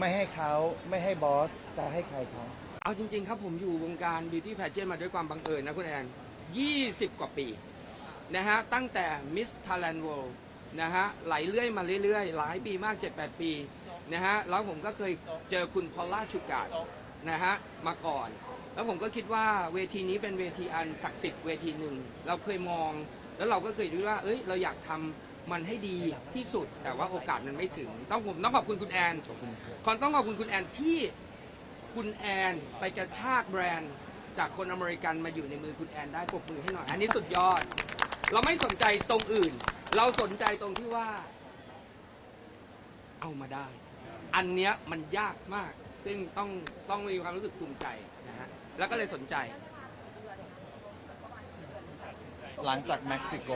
ไม่ให้เขาไม่ให้บอสจะให้ใครเขาเอาจริง ๆ ครับผมอยู่วงการ Beauty Pageant มาด้วยความบังเอิญนะคุณแอน 20 กว่าปีนะฮะตั้งแต่ Miss Thailand World นะฮะไหลเรื่อยมาเรื่อยๆ หลายปีมาก 7-8 ปีนะฮะแล้วผมก็เคยเจอคุณพอลล่าชูการ์ดนะฮะมาก่อน แล้วผมก็คิดว่าเวทีนี้เป็นเวทีอันศักดิ์สิทธิ์เวทีหนึ่ง เราเคยมอง แล้วเราก็เคยคิดว่า เอ้ย เราอยากทำ มันให้ดีที่สุด แต่ว่าโอกาสมันไม่ถึง ต้องผมต้องขอบคุณคุณแอนขอบคุณครับขอต้องขอบคุณคุณแอนที่คุณแอนไปกระชากแบรนด์จากคนอเมริกันมาอยู่ในมือคุณแอนได้ปรบมือให้หน่อย อันนี้สุดยอด เราไม่สนใจตรงอื่น เราสนใจตรงที่ว่า เอามาได้ อันเนี้ยมันยากมาก ซึ่งต้องต้องมีความรู้สึกภูมิใจนะฮะ แล้วก็เลยสนใจ หลังจากเม็กซิโก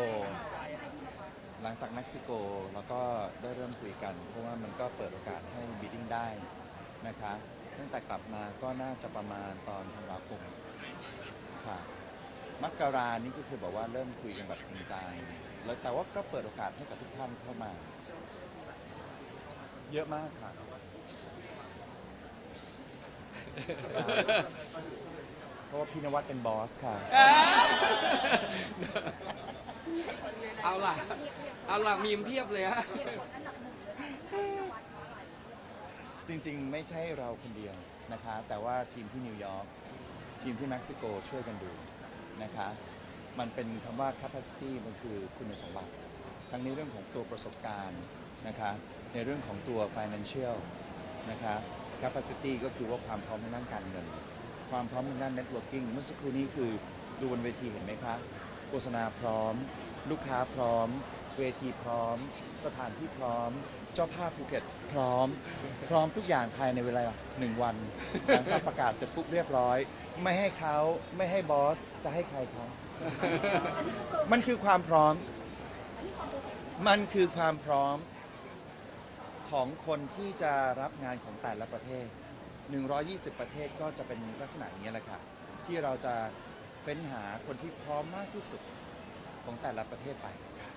หลังจากเม็กซิโกเราก็ได้เริ่มคุยกัน เพราะว่ามันก็เปิดโอกาสให้บีดิ้งได้นะคะตั้งแต่กลับมาก็น่าจะประมาณตอนธันวาคมค่ะมกรานี่ก็คือบอกว่าเริ่มคุยกันแบบจริงจังแล้วแต่ว่าก็เปิดโอกาสให้กับทุกท่านเข้ามา เยอะมากค่ะ เพราะว่าพี่นวัดเป็นบอสค่ะ เอาล่ะ เอาหล่ะมีมเพียบเลยฮะ จริงๆ ไม่ใช่เราคนเดียวนะคะ แต่ว่าทีมที่นิวยอร์กทีมที่เม็กซิโกช่วยกันดูนะคะ มันเป็นคำว่า capacity มันคือคุณสมบัติ ทั้งในเรื่องของตัวประสบการณ์นะคะ ในเรื่องของตัว financial นะคะ capacity ก็คือว่าความพร้อมทางด้านการเงิน ความพร้อมทางด้าน networking เมื่อสักครู่นี้คือดูบนเวทีเห็นไหมคะ โฆษณาพร้อม ลูกค้าพร้อม เวทีพร้อม สถานที่พร้อม เจ้าภาพภูเก็ตพร้อม พร้อมทุกอย่างภายในเวลาหนึ่งวัน หลังจากประกาศเสร็จปุ๊บเรียบร้อย ไม่ให้เขาไม่ให้บอสจะให้ใครเขามันคือความพร้อม มันคือความพร้อมของคนที่จะรับงานของแต่ละประเทศ 120 ประเทศก็จะเป็นลักษณะนี้แหละค่ะที่เราจะเฟ้นหาคนที่พร้อมมากที่สุดของแต่ละประเทศไปค่ะ